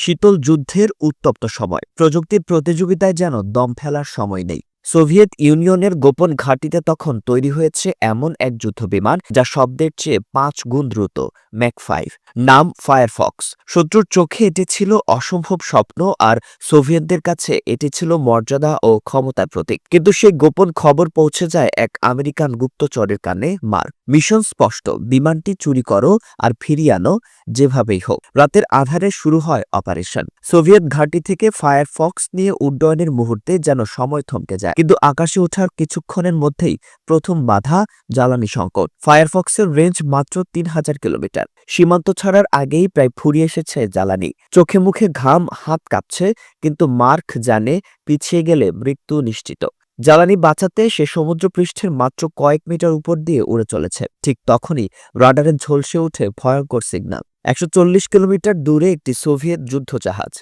শীতল যুদ্ধের উত্তপ্ত সময়। প্রযুক্তির প্রতিযোগিতায় যেন দম ফেলার সময় নেই। সোভিয়েত ইউনিয়নের গোপন ঘাঁটিতে তখন তৈরি হয়েছে এমন এক যুদ্ধবিমান যা শব্দের চেয়ে পাঁচ গুণ দ্রুত, ম্যাক ফাইভ, নাম ফায়ারফক্স। শত্রুর চোখে এটি ছিল অসম্ভব স্বপ্ন আর সোভিয়েতদের কাছে এটি ছিল মর্যাদা ও ক্ষমতার প্রতীক। কিন্তু সেই গোপন খবর পৌঁছে যায় এক আমেরিকান গুপ্তচরের কানে মার। মিশন স্পষ্ট, বিমানটি চুরি করো আর ফিরিয়ে আনো যেভাবেই হোক। রাতের আধারে শুরু হয় অপারেশন। সোভিয়েত ঘাঁটি থেকে ফায়ারফক্স নিয়ে উড্ডয়নের মুহূর্তে যেন সময় থমকে যায়। কিন্তু আকাশে ওঠার কিছুক্ষণের মধ্যেই প্রথম বাধা জ্বালানি সংকট। ফায়ারফক্সের রেঞ্জ মাত্র তিন হাজার কিলোমিটার। সীমান্ত ছাড়ার আগেই প্রায় ফুরিয়ে এসেছে জ্বালানি। চোখে মুখে ঘাম, হাত কাঁপছে, কিন্তু মার্ক জানে পিছিয়ে গেলে মৃত্যু নিশ্চিত। জ্বালানি বাঁচাতে সে সমুদ্রপৃষ্ঠের মাত্র কয়েক মিটার উপর দিয়ে উড়ে চলেছে। ঠিক তখনই রাডারে ঝলসে ওঠে ভয়ঙ্কর সিগন্যাল। একশো চল্লিশ কিলোমিটার দূরে একটি সোভিয়েত যুদ্ধজাহাজ।